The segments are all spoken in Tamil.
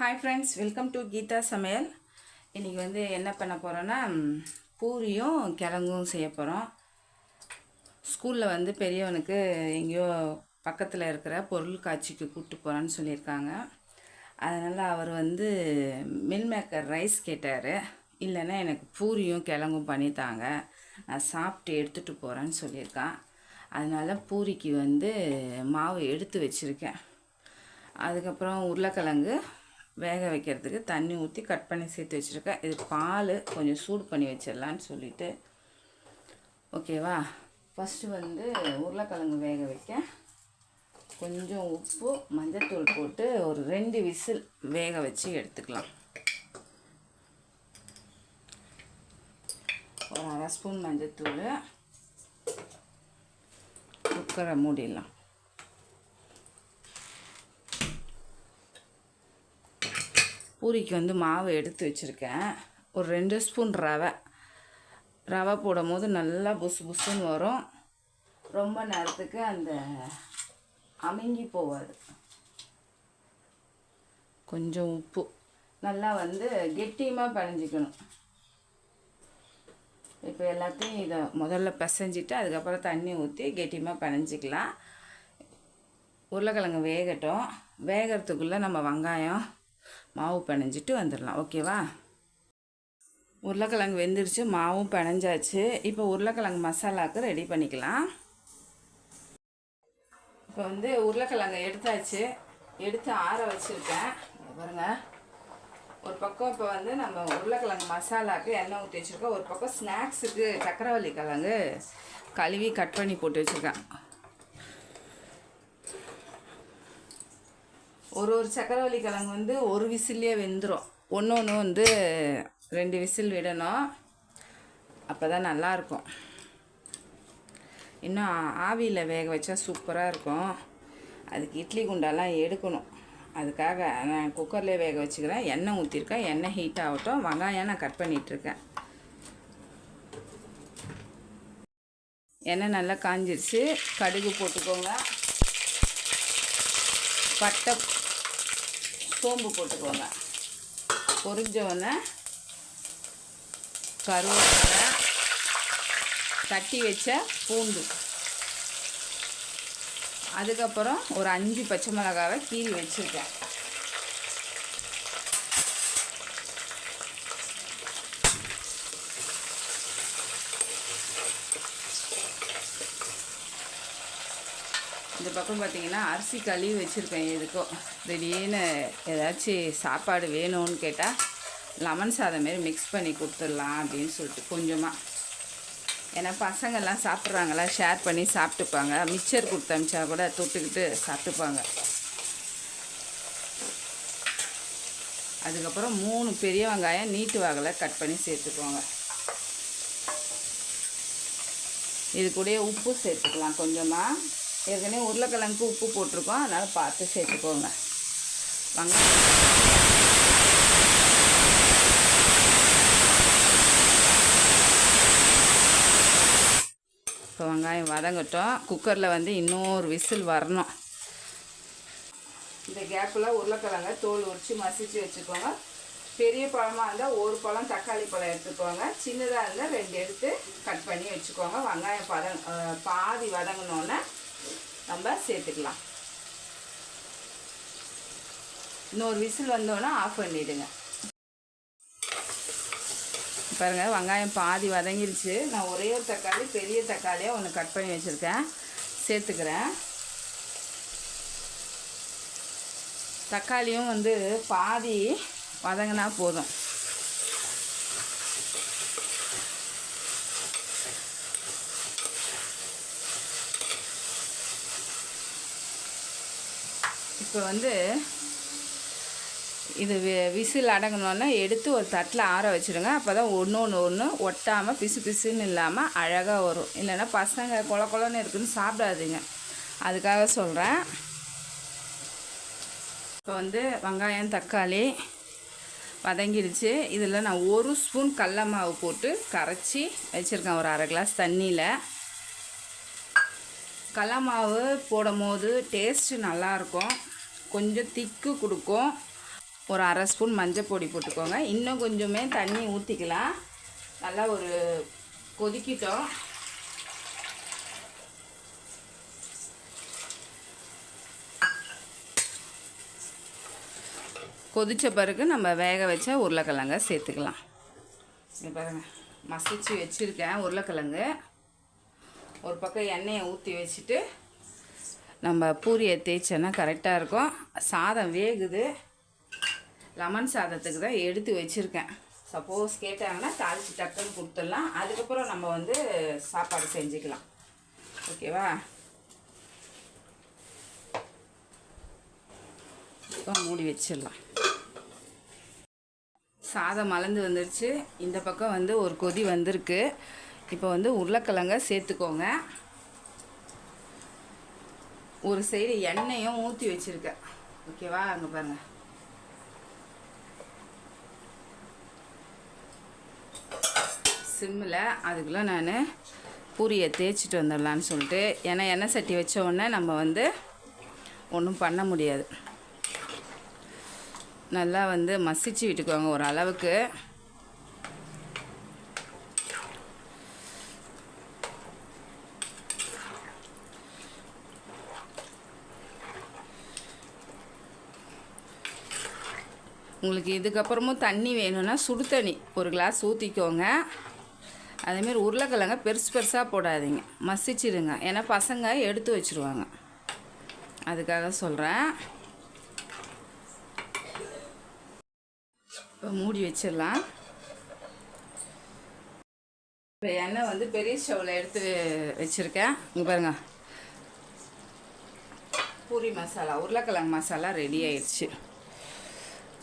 Hi friends welcome to Geetha சமையல் இன்றைக்கி வந்து என்ன பண்ண போகிறோன்னா பூரியும் கிழங்கும் செய்ய போகிறோம் ஸ்கூலில் வந்து பெரியவனுக்கு எங்கேயோ பக்கத்தில் இருக்கிற பொருள் காட்சிக்கு கூப்பிட்டு போகிறான்னு சொல்லியிருக்காங்க. அதனால் அவர் வந்து மில் மேக்கர் ரைஸ் கேட்டார். இல்லைன்னா எனக்கு பூரியும் கிழங்கும் பண்ணித்தாங்க நான் சாப்பிட்டு எடுத்துகிட்டு போகிறேன்னு சொல்லியிருக்கான். அதனால் பூரிக்கு வந்து மாவு எடுத்து வச்சுருக்கேன். அதுக்கப்புறம் உருளைக்கிழங்கு வேக வைக்கிறதுக்கு தண்ணி ஊற்றி கட் பண்ணி சேர்த்து வச்சுருக்கேன். இது பால் கொஞ்சம் சூடு பண்ணி வச்சிடலான்னு சொல்லிட்டு. ஓகேவா? ஃபஸ்ட்டு வந்து உருளைக்கிழங்கு வேக வைக்க. கொஞ்சம் உப்பு மஞ்சத்தூள் போட்டு ஒரு ரெண்டு விசில் வேக வச்சு எடுத்துக்கலாம். ஒரு அரை ஸ்பூன் மஞ்சத்தூள். குக்கரை மூடிடலாம். பூரிக்கு வந்து மாவு எடுத்து வச்சுருக்கேன். ஒரு ரெண்டு ஸ்பூன் ரவை. ரவை போடும் போது நல்லா புசு புசுன்னு வரும். ரொம்ப நேரத்துக்கு அந்த அமுங்கி போகாது. கொஞ்சம் உப்பு. நல்லா வந்து கெட்டியமாக பிணைஞ்சிக்கணும் இப்போ எல்லாத்தையும் இதை முதல்ல பிசைஞ்சிட்டு அதுக்கப்புறம் தண்ணி ஊற்றி கெட்டியமாக பிணைஞ்சிக்கலாம் உருளைக்கிழங்கு வேகட்டும். வேகிறதுக்குள்ளே நம்ம வெங்காயம் மாவு பிணைஞ்சிட்டு வந்துடலாம். ஓகேவா? உருளைக்கிழங்கு வெந்துருச்சு மாவும் பிணைஞ்சாச்சு. இப்போ உருளைக்கிழங்கு மசாலாவுக்கு ரெடி பண்ணிக்கலாம். இப்போ வந்து உருளைக்கிழங்கு எடுத்தாச்சு. எடுத்து ஆற வச்சுருக்கேன். பாருங்கள் பாருங்க. ஒரு பக்கம் இப்போ வந்து நம்ம உருளைக்கிழங்கு மசாலாவுக்கு எண்ணெய் ஊற்றி வச்சுருக்கோம். ஒரு பக்கம் ஸ்நாக்ஸுக்கு சக்கரவள்ளி கிழங்கு கழுவி கட் பண்ணி போட்டு வச்சுருக்கேன். ஒரு ஒரு சக்கரவள்ளி கிழங்கு வந்து ஒரு விசிலே வெந்துடும் ஒன்று ஒன்று வந்து ரெண்டு விசில் விடணும். அப்போ தான் நல்லாயிருக்கும் இன்னும் ஆவியில் வேக வச்சா சூப்பராக இருக்கும். அதுக்கு இட்லி குண்டாலாம் எடுக்கணும். அதுக்காக நான் குக்கர்லேயே வேக வச்சுக்கிறேன். எண்ணெய் ஊற்றிருக்கேன் எண்ணெய் ஹீட் ஆகட்டும். வெங்காயம் நான் கட் பண்ணிகிட்ருக்கேன் எண்ணெய் நல்லா காஞ்சிருச்சு. கடுகு போட்டுக்கோங்க. பட்டை சோம்பு போட்டுக்கோங்க. பொரிஞ்ச கருவேப்பிலை தட்டி வச்ச பூண்டு. அதுக்கப்புறம் ஒரு அஞ்சு பச்சை மிளகாவை கீறி வச்சுருக்கேன். இந்த பக்கம் பார்த்தீங்கன்னா அரிசி கழுவி வச்சுருக்கேன். எதுக்கோ. திடீர்னு ஏதாச்சும் சாப்பாடு வேணும்னு கேட்டால் லெமன் சாதம் மாரி மிக்ஸ் பண்ணி கொடுத்துடலாம் அப்படின்னு சொல்லிட்டு கொஞ்சமாக ஏன்னா பசங்கள்லாம் சாப்பிட்றாங்களா ஷேர் பண்ணி சாப்பிட்டுப்பாங்க. மிக்சர் கொடுத்து அமிச்சா கூட தொட்டுக்கிட்டு சாப்பிட்டுப்பாங்க. அதுக்கப்புறம் மூணு பெரிய வெங்காயம் நீட்டு வாகலை கட் பண்ணி சேர்த்துக்கோங்க. இது கூடயே உப்பு சேர்த்துக்கலாம் கொஞ்சமாக ஏற்கனவே உருளைக்கிழங்கு உப்பு போட்டிருக்கோம். அதனால் பார்த்து சேர்த்துக்கோங்க. வெங்காயம். இப்போ வெங்காயம் வதங்கட்டும். குக்கரில் வந்து இன்னொரு விசில் வரணும். இந்த கேப்பில் உருளைக்கிழங்க தோல் உரித்து மசிச்சு வச்சுக்கோங்க. பெரிய பழமாக இருந்தால் ஒரு பழம் தக்காளி பழம் எடுத்துக்கோங்க. சின்னதாக இருந்தால் ரெண்டு எடுத்து கட் பண்ணி வச்சுக்கோங்க. வெங்காயம் பதங் பாதி வதங்கினோன்னே நம்ம சேர்த்துக்கலாம். இன்னொரு விசில் வந்தோன்னே ஆஃப் பண்ணிவிடுங்க பாருங்கள் வெங்காயம் பாதி வதங்கிருச்சு. நான் ஒரே ஒரு தக்காளி பெரிய தக்காளியாக ஒன்று கட் பண்ணி வச்சுருக்கேன். சேர்த்துக்கிறேன். தக்காளியும் வந்து பாதி வதங்கினா போதும். இப்போ வந்து இது வி- விசில் அடங்கணுன்னா எடுத்து ஒரு தட்டில் ஆற வச்சுடுங்க. அப்போ தான் ஒன்று ஒன்று ஒன்று ஒட்டாமல் பிசு பிசுன்னு இல்லாமல் அழகாக வரும். இல்லைன்னா பசங்க கொல கொலன்னு இருக்குன்னு சாப்பிடாதுங்க. அதுக்காக சொல்கிறேன் இப்போ வந்து வெங்காயம் தக்காளி வதங்கிடுச்சு. இதில் நான் ஒரு ஸ்பூன் கடல மாவு போட்டு கரைச்சி வச்சுருக்கேன். ஒரு அரை கிளாஸ் தண்ணியில். கடல மாவு போடும் போது டேஸ்ட்டு நல்லாயிருக்கும் கொஞ்சம் திக்கு கொடுக்கும். ஒரு அரை ஸ்பூன் மஞ்சள் பொடி போட்டுக்கோங்க. இன்னும் கொஞ்சமே தண்ணி ஊற்றிக்கலாம் நல்லா ஒரு கொதிக்கிட்டோம். கொதித்த பிறகு நம்ம வேக வச்ச உருளைக்கிழங்க சேர்த்துக்கலாம். இங்கே பாருங்கள் மசிச்சு வச்சுருக்கேன் உருளைக்கிழங்கு. ஒரு பக்கம் எண்ணெயை ஊற்றி வச்சுட்டு நம்ம பூரியை தேய்ச்சோன்னா கரெக்டாக இருக்கும். சாதம் வேகுது. லெமன் சாதத்துக்கு தான் எடுத்து வச்சுருக்கேன். சப்போஸ் கேட்டாங்கன்னா தாளித்து டக்குன்னு கொடுத்துடலாம். அதுக்கப்புறம் நம்ம வந்து சாப்பாடு செஞ்சுக்கலாம். ஓகேவா? மூடி வச்சிடலாம். சாதம் மலர்ந்து வந்துருச்சு. இந்த பக்கம் வந்து ஒரு கொதி வந்திருக்கு. இப்போ வந்து உருளைக்கிழங்க சேர்த்துக்கோங்க. ஒரு சைடு எண்ணெயும் ஊற்றி வச்சுருக்கேன். ஓகேவா? அங்கே பாருங்கள் சிம்மில் அதுக்குள்ளே நான் பூரியை தேய்ச்சிட்டு வந்துடலான்னு சொல்லிட்டு ஏன்னா எண்ணெய் சட்டி வச்ச உடனே நம்ம வந்து ஒன்றும் பண்ண முடியாது. நல்லா வந்து மசிச்சு விட்டுக்குவாங்க ஒரு அளவுக்கு. உங்களுக்கு இதுக்கப்புறமும் தண்ணி வேணும்னா சுடு தண்ணி ஒரு கிளாஸ் ஊற்றிக்கோங்க அதேமாரி உருளைக்கிழங்க பெருசு பெருசாக போடாதீங்க. மசிச்சிடுங்க. ஏன்னா பசங்க எடுத்து வச்சுருவாங்க. அதுக்காக சொல்கிறேன் இப்போ மூடி வச்சிடலாம். இப்போ எண்ணெய் வந்து பெரிய ஸ்டவ்வில் எடுத்து வச்சுருக்கேன். இங்கே பாருங்க. பூரி மசாலா உருளைக்கிழங்கு மசாலா ரெடி ஆயிடுச்சு.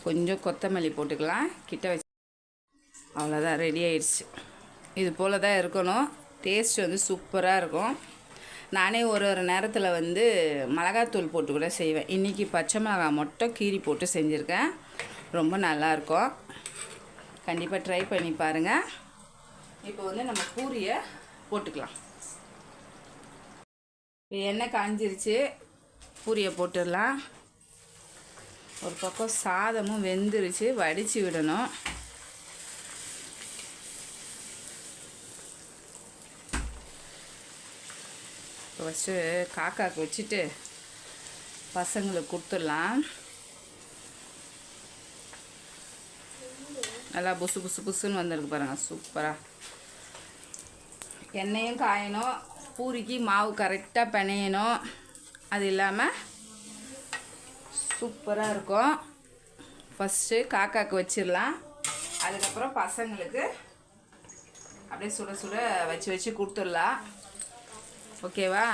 கொஞ்சம் கொத்தமல்லி போட்டுக்கலாம். கிட்ட வச்சு அவ்வளோதான் ரெடி ஆயிடுச்சு. இது போல் தான் இருக்கணும். டேஸ்ட் வந்து சூப்பராக இருக்கும். நானே ஒரு ஒரு நேரத்தில் வந்து மிளகாத்தூள் போட்டு கூட செய்வேன். இன்றைக்கி பச்சை மிளகாய் மட்டும் கீரி போட்டு செஞ்சுருக்கேன். ரொம்ப நல்லாயிருக்கும் கண்டிப்பாக ட்ரை பண்ணி பாருங்கள் இப்போ வந்து நம்ம பூரியை போட்டுக்கலாம். இப்போ எண்ணெய் காஞ்சிருச்சு. பூரியை போட்டுடலாம். ஒரு பக்கம் சாதமும் வெந்துருச்சு வடித்து விடணும். இப்போ ஃபஸ்ட்டு காக்காவுக்கு வச்சுட்டு பசங்களுக்கு கொடுத்துடலாம். நல்லா புசு புசு புசுன்னு வந்திருக்கு பாருங்கள் சூப்பராக எண்ணெயும் காயணும் பூரிக்கு மாவு கரெக்டாக பிணையணும். அது இல்லாமல் சூப்பராக இருக்கும். ஃபஸ்ட்டு காக்காக்கு வச்சிடலாம் அதுக்கப்புறம் பசங்களுக்கு அப்படியே சுட சுட வச்சு வச்சு கொடுத்துடலாம் ஓகேவா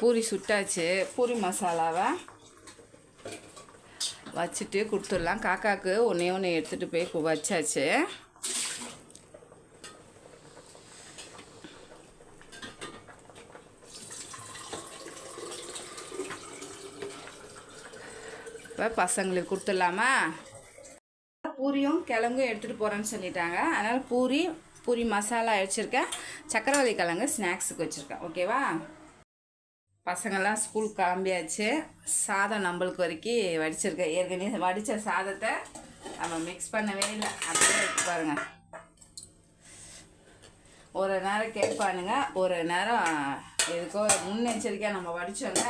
பூரி சுட்டாச்சு. பூரி மசாலாவை வச்சுட்டு கொடுத்துடலாம். காக்காவுக்கு ஒன்றே ஒன்று எடுத்துகிட்டு போய் வச்சாச்சு. இப்போ பசங்களுக்கு கொடுத்துடலாமா? பூரியும் கிழங்கும் எடுத்துகிட்டு போகிறேன்னு சொல்லிட்டாங்க. அதனால் பூரி பூரி மசாலா வச்சுருக்கேன் சக்கரவள்ளி கிழங்கு ஸ்நாக்ஸுக்கு வச்சுருக்கேன். ஓகேவா பசங்கள்லாம் ஸ்கூல் கிளம்பியாச்சு. சாதம் நம்மளுக்கு வரைக்கும் வடிச்சிருக்கேன் ஏற்கனவே வடித்த சாதத்தை நம்ம மிக்ஸ் பண்ணவே இல்லை. அப்படியே வச்சு பாருங்கள் ஒரு நேரம் கேட்பானுங்க. ஒரு நேரம் எதுக்கோ முன்னெச்சரிக்கையாக நம்ம வடித்தோங்க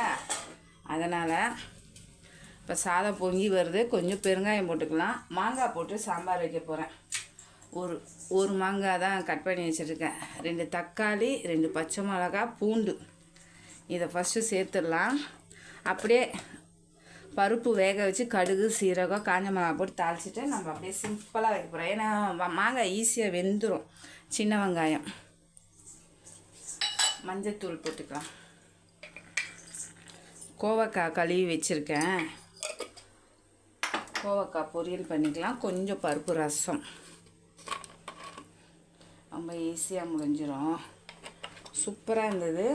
அதனால் இப்போ சாதம் பொங்கி வருது. கொஞ்சம் பெருங்காயம் போட்டுக்கலாம். மாங்காய் போட்டு சாம்பார் வைக்க போகிறேன் ஒரு ஒரு மாங்காய் தான் கட் பண்ணி வச்சுருக்கேன். ரெண்டு தக்காளி ரெண்டு பச்சை மிளகா பூண்டு. இதை ஃபஸ்ட்டு சேர்த்துடலாம். அப்படியே பருப்பு வேக வச்சு கடுகு சீரகம் காஞ்ச மிளகா போட்டு தாளிச்சிட்டு நம்ம அப்படியே சிம்பிளாக வைக்க போகிறோம் ஏன்னா மாங்காய் ஈஸியாக வெந்துடும் சின்ன வெங்காயம். மஞ்சத்தூள் போட்டுக்கலாம். கோவக்காய் கழுவி வச்சுருக்கேன். கோவக்காய் பொரியல் பண்ணிக்கலாம். கொஞ்சம் பருப்பு ரசம். ரொம்ப ஈஸியாக முடிஞ்சிடும் சூப்பராக இருந்தது.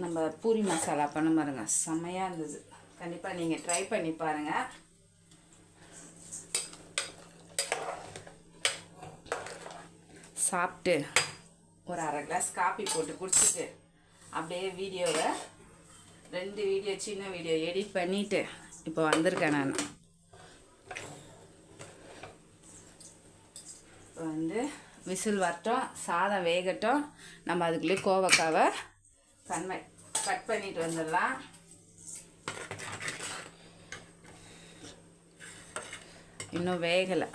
நம்ம பூரி மசாலா பண்ண பாருங்க. செம்மையாக இருந்தது. கண்டிப்பாக நீங்கள் ட்ரை பண்ணி பாருங்கள் சாப்பிட்டு ஒரு அரை கிளாஸ் காப்பி போட்டு குடிச்சிட்டு அப்படியே வீடியோவை ரெண்டு வீடியோ சின்ன வீடியோ எடிட் பண்ணிவிட்டு இப்போ வந்திருக்கேன் நான். இப்போ வந்து விசில் வரட்டும் சாதம் வேகட்டும். நம்ம அதுக்குள்ளேயே கோவக்காவை கண்மை கட் பண்ணிட்டு வந்துடலாம். இன்னும் வேகலை.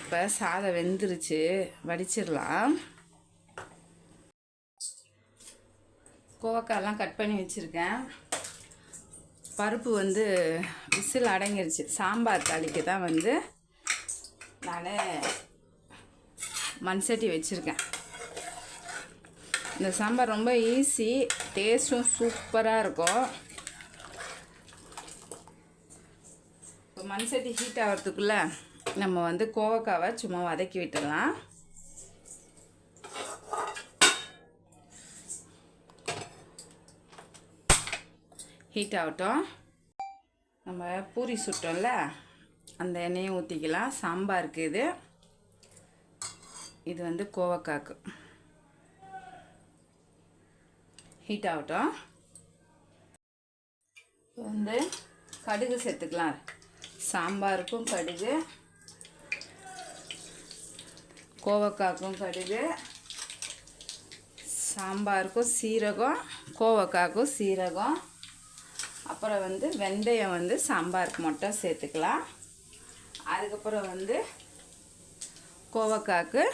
இப்போ சாதம் வெந்துருச்சு. வடிச்சிடலாம். கோவக்காயெல்லாம் கட் பண்ணி வச்சுருக்கேன். பருப்பு வந்து விசில் அடங்கிருச்சு. சாம்பார் தாளிக்கு தான் வந்து நான் மண் சட்டி வச்சுருக்கேன். இந்த சாம்பார் ரொம்ப ஈஸி டேஸ்ட்டும் சூப்பராக இருக்கும். இப்போ மண் சட்டி ஹீட் ஆகிறதுக்குள்ளே நம்ம வந்து கோவக்காவை சும்மா வதக்கி விட்டுடலாம். ஹீட் ஆகட்டும். நம்ம பூரி சுட்டோம்ல அந்த எண்ணெயை ஊற்றிக்கலாம் சாம்பாருக்கு இது. இது வந்து கோவக்காக்கு. ஹீட் ஆகட்டும் இப்போ வந்து கடுகு சேர்த்துக்கலாம். சாம்பாருக்கும் கடுகு கோவக்காய்க்கும் கடுகு சாம்பாருக்கும் சீரகம் கோவக்காய்க்கும் சீரகம். அப்புறம் வந்து வெந்தயம் வந்து சாம்பாருக்கு மட்டும் சேர்த்துக்கலாம். அதுக்கப்புறம் வந்து கோவக்காக்கு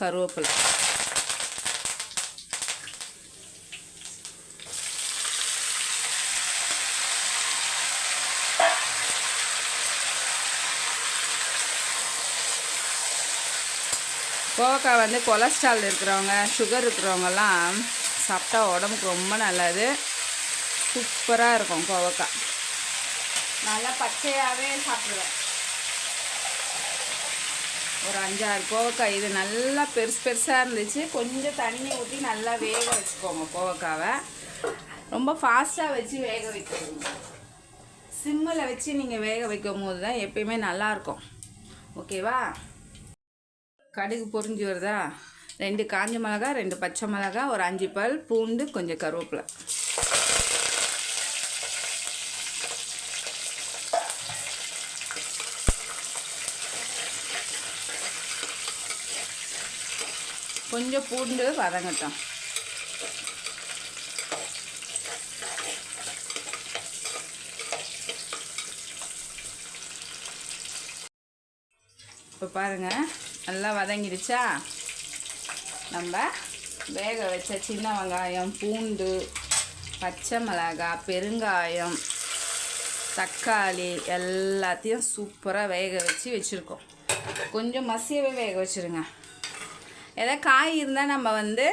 கருவேப்பிலை. கோவக்காய் வந்து கொலஸ்ட்ரால் இருக்கிறவங்க சுகர் இருக்கிறவங்கெல்லாம் சாப்பிட்டா உடம்புக்கு ரொம்ப நல்லது. சூப்பராக இருக்கும் கோவக்காய் நல்லா பச்சையாகவே சாப்பிடுவேன். ஒரு அஞ்சாறு கோவக்காய் இது நல்லா பெருசு பெருசாக இருந்துச்சு. கொஞ்சம் தண்ணி ஊற்றி நல்லா வேக வச்சுக்கோங்க கோவக்காவை. ரொம்ப ஃபாஸ்ட்டாக வச்சு வேக வைக்கணும். சிம்மில் வச்சு நீங்கள் வேக வைக்கும் போது தான் எப்பயுமே நல்லாயிருக்கும் ஓகேவா கடுகு பொறிஞ்சு வருதா? ரெண்டு காஞ்ச மிளகா ரெண்டு பச்சை மிளகா ஒரு அஞ்சு பல் பூண்டு கொஞ்சம் கருவேப்பிலை. கொஞ்சம் பூண்டு வதங்கட்டும். இப்போ பாருங்கள் நல்லா வதங்கிடுச்சா? நம்ம வேக வச்ச சின்ன வெங்காயம் பூண்டு பச்சை மிளகாய் பெருங்காயம் தக்காளி எல்லாத்தையும் சூப்பராக வேக வச்சு வச்சுருக்கோம். கொஞ்சம் மசியவே வேக வச்சுருங்க. ஏதாவது காய் இருந்தால் நம்ம வந்து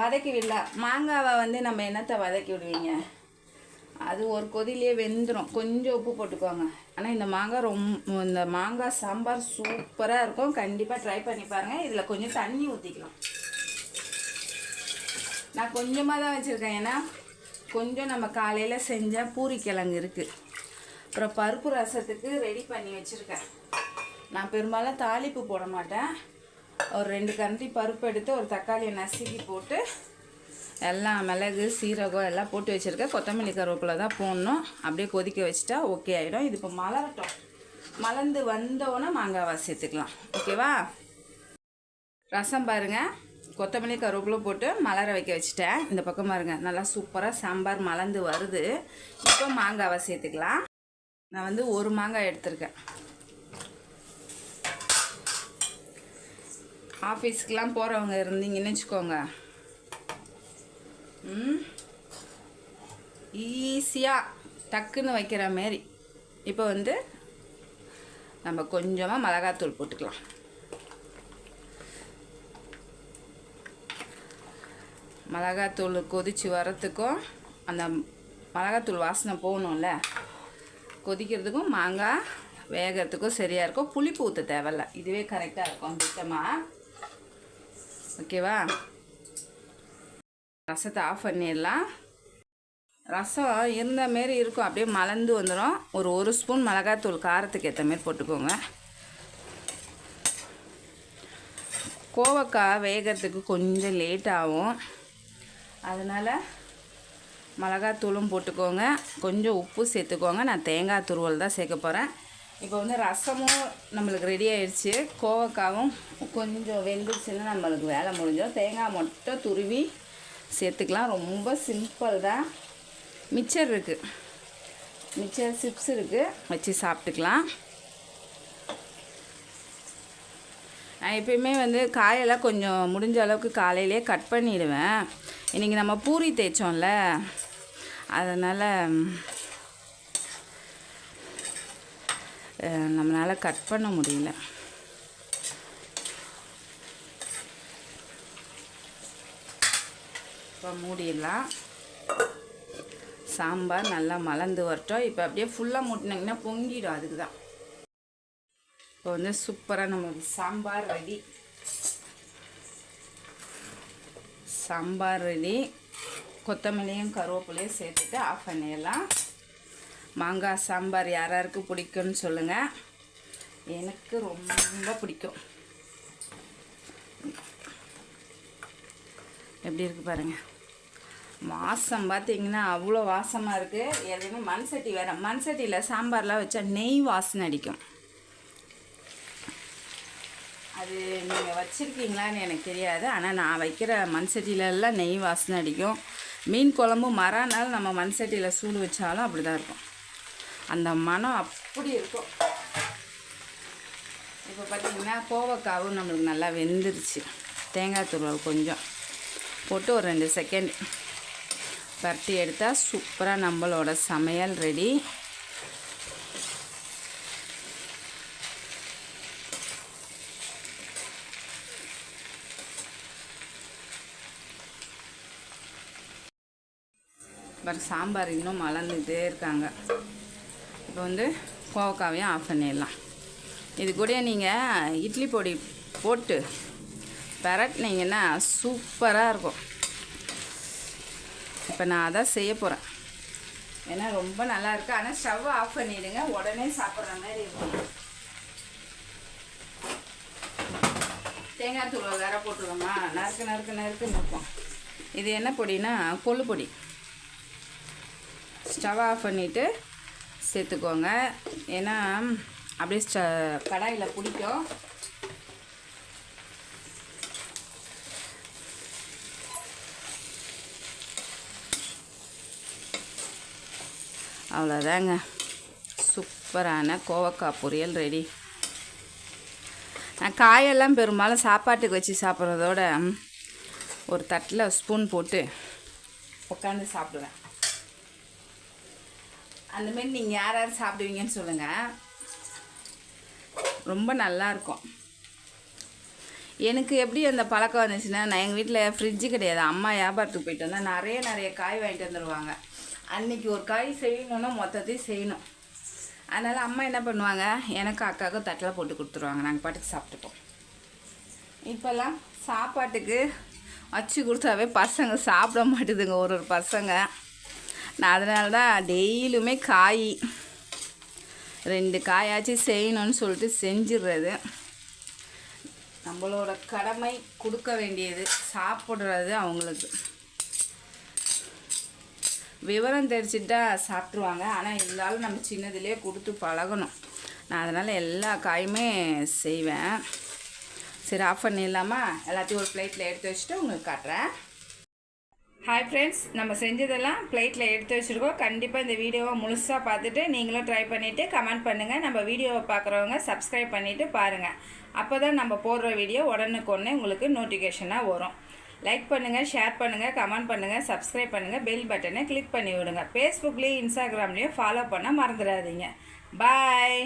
வதக்கி விடலாம். மாங்காவை வந்து நம்ம என்னத்தை வதக்கி விடுவீங்க? அது ஒரு கொதிலே வெந்துடும் கொஞ்சம் உப்பு போட்டுக்கோங்க. ஆனால் இந்த மாங்காய் ரொம்ப இந்த மாங்காய் சாம்பார் சூப்பராக இருக்கும். கண்டிப்பாக ட்ரை பண்ணி பாருங்கள் இதில் கொஞ்சம் தண்ணி ஊற்றிக்கலாம் நான் கொஞ்சமாக தான் வச்சுருக்கேன். ஏன்னா கொஞ்சம் நம்ம காலையில் செஞ்சால் பூரி கிழங்கு இருக்குது அப்புறம் பருப்பு ரசத்துக்கு ரெடி பண்ணி வச்சுருக்கேன். நான் பெரும்பாலும் தாளிப்பு போட மாட்டேன். ஒரு ரெண்டு கரண்டி பருப்பு எடுத்து ஒரு தக்காளியை நசுக்கி போட்டு எல்லாம் மிளகு சீரகம் எல்லாம் போட்டு வச்சுருக்கேன். கொத்தமல்லி கருவேப்பிலை தான் போடணும். அப்படியே கொதிக்க வச்சுட்டா ஓகே ஆகிடும் இது இப்போ மலரட்டும். மலர்ந்து வந்தோன்னே மாங்காவை சேர்த்துக்கலாம். ஓகேவா ரசம் பாருங்க. கொத்தமல்லி கருவேப்பிலை போட்டு மலர வைக்க வச்சுட்டேன். இந்த பக்கம் பாருங்க. நல்லா சூப்பராக சாம்பார் மலர்ந்து வருது. இப்போ மாங்காவை சேர்த்துக்கலாம். நான் வந்து ஒரு மாங்காய் எடுத்திருக்கேன். ஆஃபீஸ்க்கெலாம் போகிறவங்க இருந்தீங்கன்னு வச்சுக்கோங்க. ஈஸியாக டக்குன்னு வைக்கிற மாரி. இப்போ வந்து நம்ம கொஞ்சமாக மிளகாத்தூள் போட்டுக்கலாம். மிளகாத்தூள் கொதித்து வரத்துக்கும் அந்த மிளகாத்தூள் வாசனை போகணும்ல. கொதிக்கிறதுக்கும் மாங்காய் வேகிறதுக்கும் சரியாக இருக்கும். புளிப்பு ஊற்ற தேவையில்ல. இதுவே கரெக்டாக இருக்கும். திட்டமாக ஓகேவா ரசத்தை ஆஃப் பண்ணிடலாம். ரசம் இருந்த மாரி இருக்கும். அப்படியே மலர்ந்து வந்துடும் ஒரு ஒரு ஸ்பூன் மிளகாத்தூள் காரத்துக்கு ஏற்ற மாரி போட்டுக்கோங்க. கோவக்காய் வேகிறதுக்கு கொஞ்சம் லேட் ஆகும். அதனால் மிளகாத்தூளும் போட்டுக்கோங்க. கொஞ்சம் உப்பு சேர்த்துக்கோங்க. நான் தேங்காய் துருவல் தான் சேர்க்க போகிறேன் இப்போ வந்து ரசமும் நம்மளுக்கு ரெடி ஆயிடுச்சு. கோவக்காவும் கொஞ்சம் வெந்துச்சுன்னா நம்மளுக்கு வேலை முடிஞ்சோம் தேங்காய் மட்டும் துருவி சேர்த்துக்கலாம். ரொம்ப சிம்பிள் தான். மிச்சர் இருக்குது மிச்சர் சிப்ஸ் இருக்குது வச்சு சாப்பிட்டுக்கலாம். நான் எப்பயுமே வந்து காயெல்லாம் கொஞ்சம் முடிஞ்ச அளவுக்கு காலையிலே கட் பண்ணிடுவேன். இன்றைக்கி நம்ம பூரி தேய்ச்சோம்ல. அதனால் நம்மளால் கட் பண்ண முடியல. இப்போ மூடிடலாம். சாம்பார் நல்லா மலர்ந்து வரட்டும். இப்போ அப்படியே ஃபுல்லாக மூட்டினீங்கன்னா பொங்கிடும் அதுக்கு தான் இப்போ வந்து சூப்பராக நம்மளுக்கு சாம்பார் ரெடி. சாம்பார் ரெடி. கொத்தமல்லியும் கருவேப்பிலையும் சேர்த்துட்டு ஆஃப் பண்ணிடலாம். மாங்காய் சாம்பார் யாராருக்கு பிடிக்கும்னு சொல்லுங்கள் எனக்கு ரொம்ப பிடிக்கும். எப்படி இருக்குது பாருங்கள் வாசம் பார்த்தீங்கன்னா அவ்வளோ வாசமாக இருக்குது எதுவுமே மண் சட்டி வேறு. மண் சட்டியில் சாம்பார்லாம் வச்சா நெய் வாசனை அடிக்கும். அது நீங்கள் வச்சுருக்கீங்களான்னு எனக்கு தெரியாது. ஆனால் நான் வைக்கிற மண் சட்டியிலலாம் நெய் வாசனை அடிக்கும். மீன் குழம்பு மறாநாள் நம்ம மண் சட்டியில் சூடு வச்சாலும் அப்படி தான் இருக்கும். அந்த மனம் அப்படி இருக்கும். இப்போ பார்த்திங்கன்னா கோவக்காவும் நம்மளுக்கு நல்லா வெந்துருச்சு. தேங்காய் துருவல் கொஞ்சம். போட்டு ஒரு ரெண்டு செகண்ட் பரட்டி எடுத்தால் சூப்பராக நம்மளோட சமையல் ரெடி. பட் சாம்பார் இன்னும் மலர்ந்துகிட்டே இருக்காங்க. இப்போ வந்து கோவக்காவையும் ஆஃப் பண்ணிடலாம். இது கூட நீங்கள் இட்லி பொடி போட்டு பரட்டினீங்கன்னா சூப்பராக இருக்கும். இப்போ நான் அதான் செய்ய போகிறேன் ஏன்னா ரொம்ப நல்லா இருக்குது ஆனால் ஸ்டவ் ஆஃப் பண்ணிவிடுங்க உடனே சாப்பிட்ற மாதிரி இருக்கும். தேங்காய் தூள் வேற போட்டுருவோமா? நறுக்கு நறுக்கு நறுக்குன்னு இது என்ன பொடினா கொள்ளு பொடி. ஸ்டவ் ஆஃப் பண்ணிவிட்டு சேர்த்துக்கோங்க. ஏன்னா அப்படியே ஸ்ட கடாயில் பிடிக்கும் அவ்வளோதாங்க. சூப்பரான கோவக்காய் பொரியல் ரெடி. நான் காயெல்லாம் பெரும்பாலும் சாப்பாட்டுக்கு வச்சு சாப்பிட்றதோட ஒரு தட்டில் ஸ்பூன் போட்டு உட்காந்து சாப்பிடுவேன். அந்தமாரி நீங்கள் யார் யார் சாப்பிடுவீங்கன்னு சொல்லுங்கள் ரொம்ப நல்லாயிருக்கும் எனக்கு எப்படி அந்த பழக்கம் வந்துச்சுன்னா நான் எங்கள் வீட்டில் ஃப்ரிட்ஜு கிடையாது. அம்மா வியாபாரத்துக்கு போயிட்டு வந்தால் நிறைய நிறைய காய் வாங்கிட்டு வந்துடுவாங்க அன்றைக்கி ஒரு காய் செய்யணுன்னா மொத்தத்தையும் செய்யணும். அதனால் அம்மா என்ன பண்ணுவாங்க? எனக்கு அக்காவுக்கு தட்டில் போட்டு கொடுத்துருவாங்க. நாங்கள் பாட்டுக்கு சாப்பிட்டுப்போம். இப்போல்லாம் சாப்பாட்டுக்கு வச்சு கொடுத்தாவே பசங்க சாப்பிட மாட்டுதுங்க. ஒரு ஒரு பசங்க. நான் அதனால தான் டெய்லியுமே காய் ரெண்டு காயாச்சும் செய்யணும்னு சொல்லிட்டு செஞ்சிடுறது. நம்மளோட கடமை கொடுக்க வேண்டியது சாப்பிட்றது அவங்களுக்கு. விவரம் தெரிஞ்சுட்டா சாப்பிட்ருவாங்க ஆனால் இருந்தாலும் நம்ம சின்னதுலேயே கொடுத்து பழகணும். நான் அதனால் எல்லா காயுமே செய்வேன். சரி ஆஃப் பண்ணிடலாமா? எல்லாத்தையும் ஒரு பிளேட்டில் எடுத்து வச்சுட்டு உங்களுக்கு காட்டுறேன். ஹாய் ஃப்ரெண்ட்ஸ் நம்ம செஞ்சதெல்லாம் பிளேட்டில் எடுத்து வச்சுருக்கோம். கண்டிப்பாக இந்த வீடியோவை முழுசாக பார்த்துட்டு நீங்களும் ட்ரை பண்ணிவிட்டு கமெண்ட் பண்ணுங்கள் நம்ம வீடியோவை பார்க்குறவங்க சப்ஸ்கிரைப் பண்ணிவிட்டு பாருங்கள் அப்போ தான் நம்ம போடுற வீடியோ உடனுக்குடனே உங்களுக்கு நோட்டிஃபிகேஷனாக வரும். லைக் பண்ணுங்கள் ஷேர் பண்ணுங்கள் கமெண்ட் பண்ணுங்கள் சப்ஸ்கிரைப் பண்ணுங்கள் பெல் பட்டனை கிளிக் பண்ணி விடுங்க. ஃபேஸ்புக்லேயும் இன்ஸ்டாகிராம்லேயும் ஃபாலோ பண்ண மறந்துடாதீங்க. பாய்